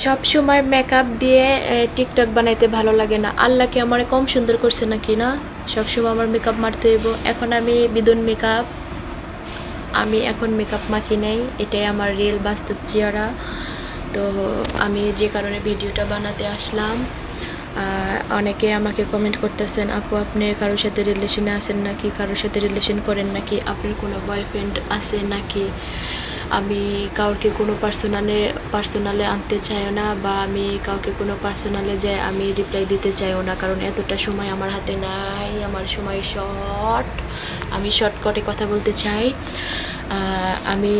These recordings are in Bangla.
সব সময় মেকআপ দিয়ে টিকটক বানাইতে ভালো লাগে না। আল্লাহ কি আমার কম সুন্দর করছে নাকি না? সব সময় আমার মেকআপ মারতে হইব। এখন আমি বিদুন মেকআপ আমি এখন মেকআপ মাখি নেই। এটাই আমার রিয়েল বাস্তব চেহারা। তো আমি যে কারণে ভিডিওটা বানাতে আসলাম। অনেকে আমাকে কমেন্ট করতেছেন, আপু, আপনি কারোর সাথে রিলেশনে আছেন নাকি? কারোর সাথে রিলেশন করেন নাকি? আপনার কোনো বয়ফ্রেন্ড আছে নাকি? আমি কাউকে কোনো পার্সোনালে পার্সোনালে আনতে চাইও না বা আমি কাউকে কোনো পার্সোনালে যাই আমি রিপ্লাই দিতে চাইও না। কারণ এতটা সময় আমার হাতে নাই, আমার সময় শর্ট আমি শর্টকাটে কথা বলতে চাই। আমি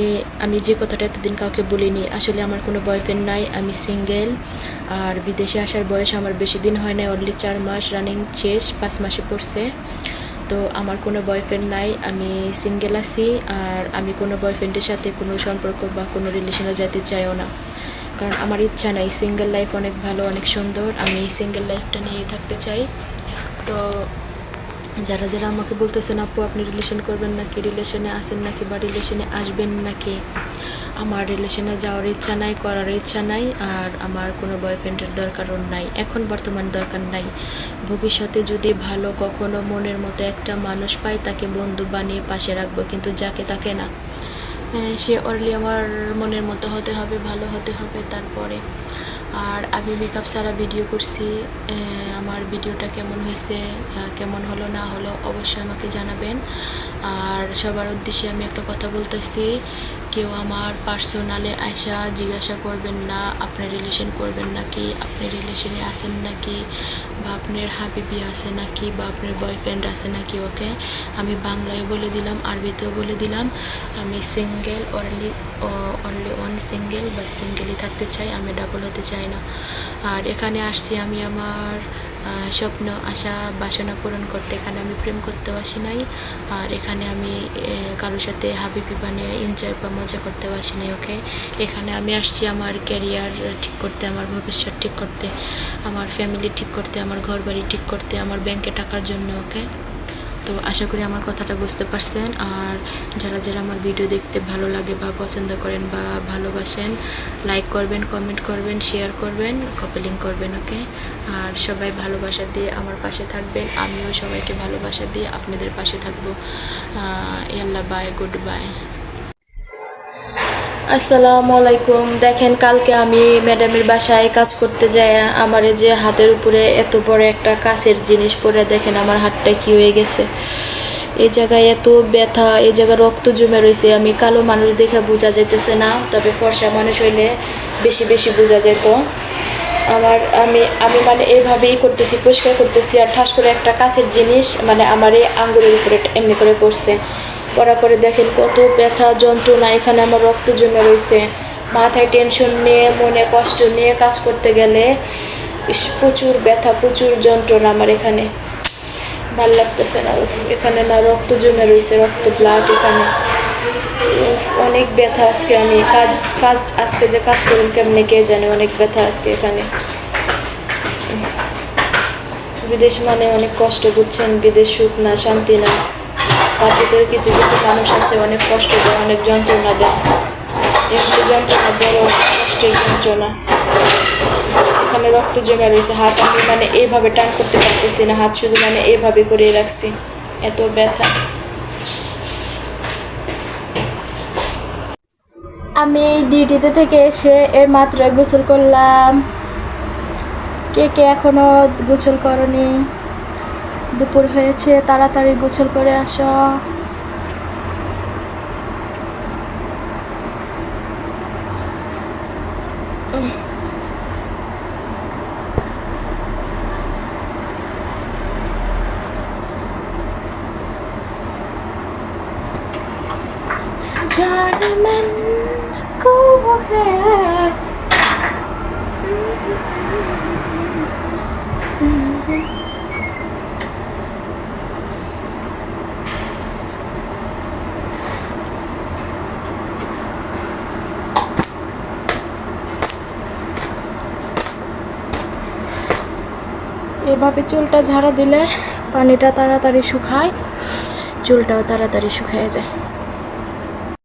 আমি যে কথাটা এতদিন কাউকে বলিনি, আসলে আমার কোনো বয়ফ্রেন্ড নাই, আমি সিঙ্গেল আর বিদেশে আসার বয়স আমার বেশি দিন হয় না অনলি চার মাস রানিং শেষ, পাঁচ মাসে পড়ছে। তো আমার কোনো বয়ফ্রেন্ড নাই, আমি সিঙ্গেল আছি, আর আমি কোনো বয়ফ্রেন্ডের সাথে কোনো সম্পর্ক বা কোনো রিলেশনে যেতে চাইও না। কারণ আমার ইচ্ছা নাই সিঙ্গেল লাইফ অনেক ভালো, অনেক সুন্দর, আমি সিঙ্গেল লাইফটা নিয়ে থাকতে চাই। তো যারা যারা আমাকে বলতেছেন আপু আপনি রিলেশন করবেন নাকি? রিলেশনে আসেন নাকি বা রিলেশনে আসবেন নাকি? আমার রিলেশনে যাওয়ার ইচ্ছা নাই করার ইচ্ছা নাই আর আমার কোনো বয়ফ্রেন্ডের দরকারও নাই। এখন বর্তমান দরকার নাই। ভবিষ্যতে যদি ভালো কখনো মনের মতো একটা মানুষ পাই তাকে বন্ধু বানিয়ে পাশে রাখব কিন্তু যাকে তাকে না। হ্যাঁ, সে অরলি আমার মনের মতো হতে হবে ভালো হতে হবে তারপরে আর আমি মেকআপ সারা ভিডিও করছি আমার ভিডিওটা কেমন হয়েছে কেমন হলো, না হলো, অবশ্যই আমাকে জানাবেন। আর সবার উদ্দেশ্যে আমি একটা কথা বলতেছি কেউ আমার পার্সোনালে আয়সা জিজ্ঞাসা করবেন না, আপনি রিলেশন করবেন নাকি, আপনি রিলেশনে আছেন নাকি, বা আপনার হাবিবি আছে নাকি, বা আপনার বয়ফ্রেন্ড আছে নাকি ওকে আমি বাংলায় বলে দিলাম, আরবিতেও বলে দিলাম, আমি single only only one single বা সিঙ্গেলই থাকতে চাই, আমি ডাবল হতে চাই না। আর এখানে আসছি আমি আমার স্বপ্ন, আশা, বাসনা পূরণ করতে এখানে আমি প্রেম করতেও আসি নাই। আর এখানে আমি কারোর সাথে হাবি পিপা বানিয়ে এনজয় বা মজা করতেও আসি নাই ওকে এখানে আমি আসছি আমার ক্যারিয়ার ঠিক করতে, আমার ভবিষ্যৎ ঠিক করতে, আমার ফ্যামিলি ঠিক করতে, আমার ঘর বাড়ি ঠিক করতে, আমার ব্যাংকে টাকার জন্য ওকে তো আশা করি আমার কথাটা বুঝতে পারছেন। আর যারা যারা আমার ভিডিও দেখতে ভালো লাগে বা পছন্দ করেন বা ভালোবাসেন লাইক করবেন কমেন্ট করবেন শেয়ার করবেন কপেলিং করবেন ওকে আর সবাই ভালোবাসা দিয়ে আমার পাশে থাকবেন। আমিও সবাইকে ভালোবাসা দিয়ে আপনাদের পাশে থাকব। ইয়াল্লা বাই গুড বাই আসসালামু আলাইকুম। দেখেন, কালকে আমি ম্যাডামের বাসায় কাজ করতে যাই, আমার যে হাতের উপরে এত বড় একটা কাছের জিনিস পরে দেখেন আমার হাতটা কি হয়ে গেছে। এই জায়গায় এত ব্যথা, এই জায়গায় রক্ত জমে রয়েছে। আমি কালো মানুষ দেখে বোঝা যেতেছে না, তবে ফর্সা মানুষ হইলে বেশি বেশি বোঝা যেত আমার, আমি আমি মানে এইভাবেই করতেছি, পরিষ্কার করতেছি, আর ঠাস করে একটা কাছের জিনিস মানে আমার এই আঙ্গুলের উপরে এমনি করে পড়ছে। পড়ার পরে দেখেন কত ব্যথা যন্ত্রণা এখানে আমার রক্ত জমে রয়েছে। মাথায় টেনশন নিয়ে মনে কষ্ট নিয়ে কাজ করতে গেলে প্রচুর ব্যথা প্রচুর যন্ত্রণা আমার এখানে। ভালো লাগতেছে না উফ এখানে না রক্ত জমে রয়েছে রক্ত ব্লাড এখানে। উফ, অনেক ব্যথা আজকে আমি। কাজ কাজ আজকে যে কাজ করুন কেমনে কে জানে অনেক ব্যথা আজকে এখানে। বিদেশ মানে অনেক কষ্ট বুঝছেন বিদেশ সুখ না শান্তি না। তার ভিতরে কিছু কিছু মানুষ আছে, অনেক কষ্ট অনেক যন্ত্রণা দেয়। এগুলো যন্ত্রণা বড় কষ্টের যন্ত্রণা। এখানে রক্ত জমা রয়েছে, হাত আমি মানে এইভাবে টান করতে পারতেছি না, হাত শুধু মানে এইভাবে করে রাখছি, এত ব্যথা। আমি ডিউটিতে থেকে এসে এই মাত্র গোসল করলাম। কে কে এখনও গোসল করনি? দুপুর হয়েছে তাড়াতাড়ি গোছল করে আস। জার্মান কো হ্যাঁ এভাবে চুলটা ঝাড়া দিলে পানিটা তাড়াতাড়ি শুকায় চুলটাও তাড়াতাড়ি শুকিয়ে যায়।